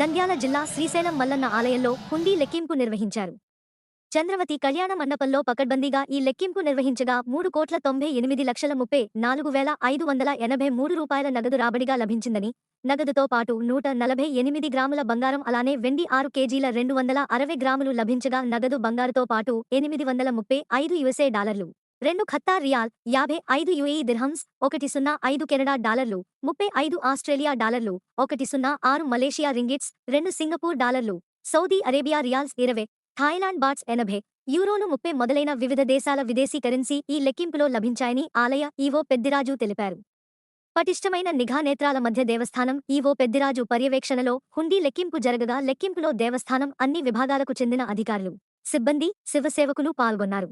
నంద్యాల జిల్లా శ్రీశైలం మల్లన్న ఆలయంలో హుండీ లెక్కింపు నిర్వహించారు. చంద్రవతి కళ్యాణ మండపంలో పకడ్బందీగా ఈ లెక్కింపు నిర్వహించగా మూడు కోట్ల తొంభై ఎనిమిది లక్షల ముప్పై నాలుగు వేల ఐదు వందల ఎనభై మూడు రూపాయల నగదు రాబడిగా లభించిందని నగదుతో పాటు నూట నలభై ఎనిమిది గ్రాముల బంగారం అలానే వెండి ఆరు కేజీల రెండు వందల అరవై గ్రాములు లభించగా నగదు బంగారుతో పాటు ఎనిమిది వందల ముప్పై ఐదు యుఎస్ఏ డాలర్లు. రెండు ఖత్తా రియాల్ యాభై ఐదు యుఏఈ దిర్హమ్స్ ఒకటి సున్నా ఐదు కెనడా డాలర్లు ముప్పై ఐదు ఆస్ట్రేలియా డాలర్లు ఒకటి సున్నా ఆరు మలేషియా రింగిట్స్ రెండు సింగపూర్ డాలర్లు సౌదీ అరేబియా రియాల్స్ ఇరవై థాయిలాండ్ బాట్స్ ఎనభై యూరోలు ముప్పై మొదలైన వివిధ దేశాల విదేశీ కరెన్సీ ఈ లెక్కింపులో లభించాయని ఆలయ ఈవో పెద్దిరాజు తెలిపారు. పటిష్టమైన నిఘా నేత్రాల మధ్య దేవస్థానం ఈవో పెద్దిరాజు పర్యవేక్షణలో హుండీ లెక్కింపు జరగగా లెక్కింపులో దేవస్థానం అన్ని విభాగాలకు చెందిన అధికారులు సిబ్బంది శివసేవకులు పాల్గొన్నారు.